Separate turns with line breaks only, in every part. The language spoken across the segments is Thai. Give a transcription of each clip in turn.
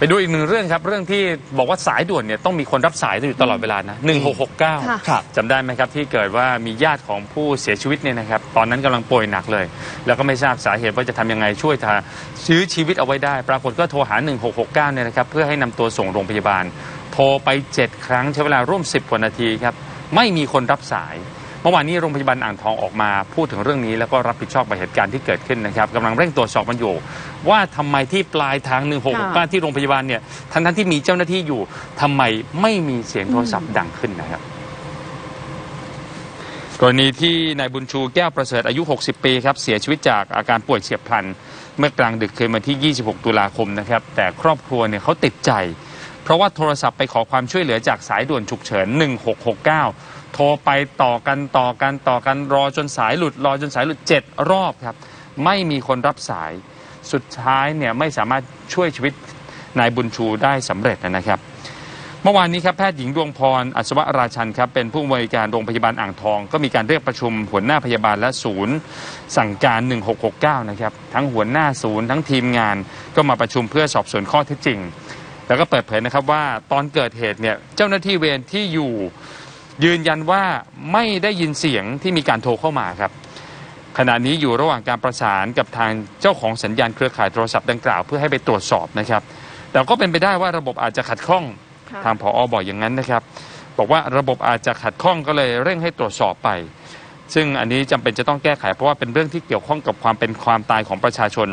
ไปดูอีกหนึ่งเรื่องครับ เรื่องที่บอกว่าสายด่วนเนี่ยต้องมีคนรับสายอยู่ตลอดเวลานะ1669
ค่ะ
ครับ
จำได้ไหมครับที่เกิดว่ามีญาติของผู้เสียชีวิตเนี่ยนะครับ ตอนนั้นกำลังป่วยหนักเลย แล้วก็ไม่ทราบสาเหตุว่าจะทำยังไงช่วยทาชื้อชีวิตเอาไว้ได้ ปรากฏก็โทรหา 1669เนี่ยนะครับเพื่อให้นำตัวส่งโรงพยาบาล โทรไป 7 ครั้งใช้เวลาร่วม 10กว่านาทีครับไม่มีคนรับสาย เมื่อวานนี้โรงพยาบาลอ่างทองออกมาพูดถึงเรื่องนี้แล้วก็รับผิดชอบกับเหตุการณ์ที่เกิดขึ้นนะครับกำลังเร่งตรวจสอบมันอยู่ ว่าทำไมที่ปลายทาง1669ที่โรงพยาบาลเนี่ยทั้งทั้งๆที่มีเจ้าหน้าที่อยู่ทำไมไม่มีเสียงโทรศัพท์ดังขึ้นนะครับกรณีที่นายบุญชูแก้วประเสริฐอายุ 60 ปีครับเสียชีวิตจากอาการป่วยเฉียบพลัน เมื่อกลางดึกคืนวันที่ 26 ตุลาคมนะครับแต่ครอบครัวเนี่ยเขาติดใจ เพราะว่าโทรศัพท์ไปขอความช่วยเหลือจากสายด่วนฉุกเฉิน 1669 โทรไปต่อกันต่อกันต่อกันรอจนสายหลุด รอจนสายหลุด 7 รอบครับ ไม่มีคนรับสายสุดท้ายเนี่ยไม่สามารถช่วยชีวิตนายบุญชูได้สำเร็จนะครับเมื่อวานนี้ครับแพทย์หญิงดวงพรอัศวราชันครับเป็นผู้อำนวยการโรงพยาบาลอ่างทอง ก็มีการเรียกประชุมหัวหน้าพยาบาลและศูนย์ สั่งการ 1669 นะครับ ทั้งหัวหน้าศูนย์ทั้งทีมงานก็มาประชุมเพื่อสอบสวนข้อเท็จจริง แล้วก็เปิดเผยนะครับว่าตอนเกิดเหตุเนี่ยเจ้าหน้าที่เวรที่อยู่ยืนยันว่าไม่ได้ยินเสียงที่มีการโทรเข้ามาครับ ขณะนี้อยู่ระหว่างการประสานกับทางเจ้าของสัญญาณเครือข่ายโทรศัพท์ดังกล่าวเพื่อให้ไปตรวจสอบนะครับ แต่ก็เป็นไปได้ว่าระบบอาจจะขัดข้อง
ค่ะ
ทางผอบอกอย่างนั้นนะครับ บอกว่าระบบอาจจะขัดข้องก็เลยเร่งให้ตรวจสอบไป ซึ่งอันนี้จำเป็นจะต้องแก้ไขเพราะว่าเป็นเรื่องที่เกี่ยวข้องกับความเป็นความตายของประชาชน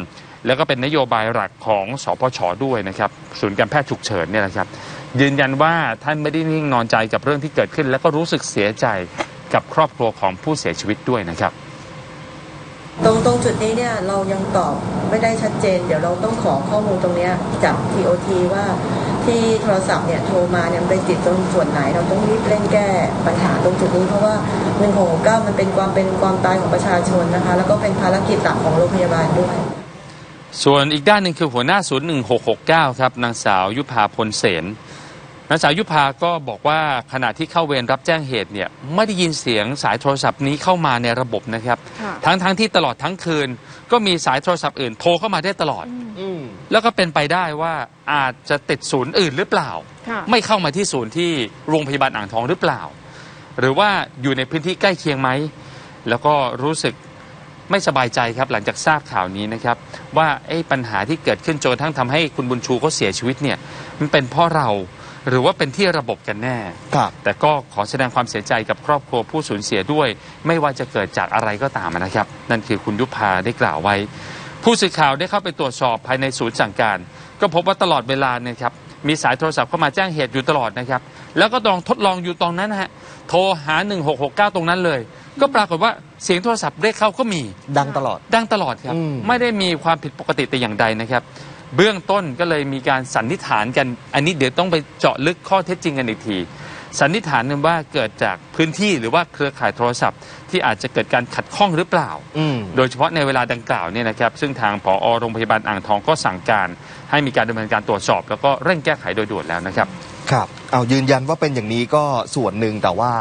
แล้วก็เป็นนโยบายหลักของสพชด้วยนะครับศูนย์การแพทย์ฉุกเฉินเนี่ยนะครับ ยืนยันว่าท่านไม่ได้นิ่งนอนใจกับเรื่องที่เกิดขึ้น แล้วก็รู้สึกเสียใจกับครอบครัวของผู้เสียชีวิตด้วยนะครับ
ตรงตรงจุดนี้เนี่ยเรายังตอบไม่ได้ชัดเจน เดี๋ยวเราต้องขอข้อมูลตรงนี้จาก TOT ว่าที่โทรศัพท์เนี่ยโทรมาเนี่ยไปติดตรงส่วนไหนเราต้องรีบเร่งแก้ปัญหาตรงจุดนี้เพราะว่า1 6 9มันเป็นความเป็นความตายของประชาชนนะคะ แล้วก็เป็นภารกิจหลักของโรงพยาบาลด้วย
ส่วนอีกด้านหนึ่งคือหัวหน้าศูนย์1669ครับนางสาวยุพาพลเสนนางสาวยุพาก็บอกว่าขณะที่เข้าเวรรับแจ้งเหตุเนี่ยไม่ได้ยินเสียงสายโทรศัพท์นี้เข้ามาในระบบนะครับ
ค่ะ
ทั้งทั้งที่ตลอดทั้งคืน ก็มีสายโทรศัพท์อื่นโทรเข้ามาได้ตลอด
อืม
แล้วก็เป็นไปได้ว่าอาจจะติดศูนย์อื่นหรือเปล่า
ค่ะ
ไม่เข้ามาที่ศูนย์ที่โรงพยาบาลอ่างทองหรือเปล่า หรือว่าอยู่ในพื้นที่ใกล้เคียงไหมแล้วก็รู้สึก ไม่สบายใจครับหลังจากทราบข่าวนี้นะครับว่าไอ้ปัญหาที่เกิดขึ้นจนกระทั่งทำให้คุณบุญชูเขาเสียชีวิตเนี่ยมันเป็นเพราะเราหรือว่าเป็นที่ระบบกันแน่
ครับ
แต่ก็ขอแสดงความเสียใจกับครอบครัวผู้สูญเสียด้วย ไม่ว่าจะเกิดจากอะไรก็ตามนะครับ นั่นคือคุณยุพาได้กล่าวไว้ ผู้สื่อข่าวได้เข้าไปตรวจสอบภายในศูนย์สั่งการ ก็พบว่าตลอดเวลาเนี่ยครับมีสายโทรศัพท์เข้ามาแจ้งเหตุอยู่ตลอดนะครับ แล้วก็ลองทดลองอยู่ตรงนั้นนะฮะ โทรหา 1669 ตรงนั้นเลย ก็ปรากฏว่าเสียงโทรศัพท์เรียกเข้าก็มี
ดังตลอด
ดังตลอดครับ
อืม
ไม่ได้มีความผิดปกติแต่อย่างใดนะครับ เบื้องต้นก็เลยมีการสันนิษฐานกัน อันนี้เดี๋ยวต้องไปเจาะลึกข้อเท็จจริงกันอีกที สันนิษฐานกันว่าเกิดจากพื้นที่หรือว่าเครือข่ายโทรศัพท์ ที่อาจจะเกิดการขัดข้องหรือเปล่า
อืม
โดยเฉพาะในเวลาดังกล่าวเนี่ยนะครับ ซึ่งทางผอโรงพยาบาลอ่างทองก็สั่งการให้มีการดำเนินการตรวจสอบ แล้วก็เร่งแก้ไขโดยด่วนแล้วนะครับ
ครับ เอายืนยันว่าเป็นอย่างนี้ก็ส่วนหนึ่งแต่ว่า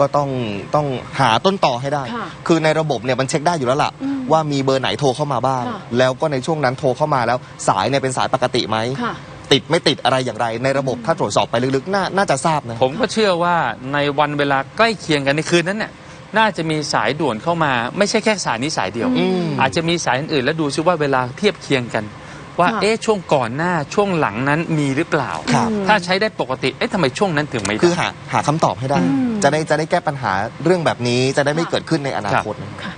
ก็ต้องต้องหาต้นต่อให้ได้
ค่ะ
คือในระบบเนี่ยมันเช็คได้อยู่แล้วล่ะ
อืม
ว่ามีเบอร์ไหนโทรเข้ามาบ้าง
ค่ะ
แล้วก็ในช่วงนั้นโทรเข้ามาแล้ว สายเนี่ยเป็นสายปกติไหม
ค่ะ
ติดไม่ติดอะไรอย่างไร ในระบบถ้าตรวจสอบไปลึกๆน่าน่าจะทราบนะ
ผมก็เชื่อว่าในวันเวลาใกล้เคียงกันในคืนนั้นเนี่ยน่าจะมีสายด่วนเข้ามา ไม่ใช่แค่สายนี้สายเดียว
อืม
อาจจะมีสายอื่นๆแล้วดูซิว่าเวลาเทียบเคียงกัน ว่า
ค่ะ
เอ๊ะช่วงก่อนหน้าช่วงหลังนั้นมีหรือเปล่า
ครับ
ถ้าใช้ได้ปกติเอ๊ะทำไมช่วงนั้นถึงไม่ได้
คือหาหาคำตอบให้ได้
อืม
จะได้จะได้แก้ปัญหาเรื่องแบบนี้จะได้ไม่เกิดขึ้นในอนาคตนะ
ค่ะ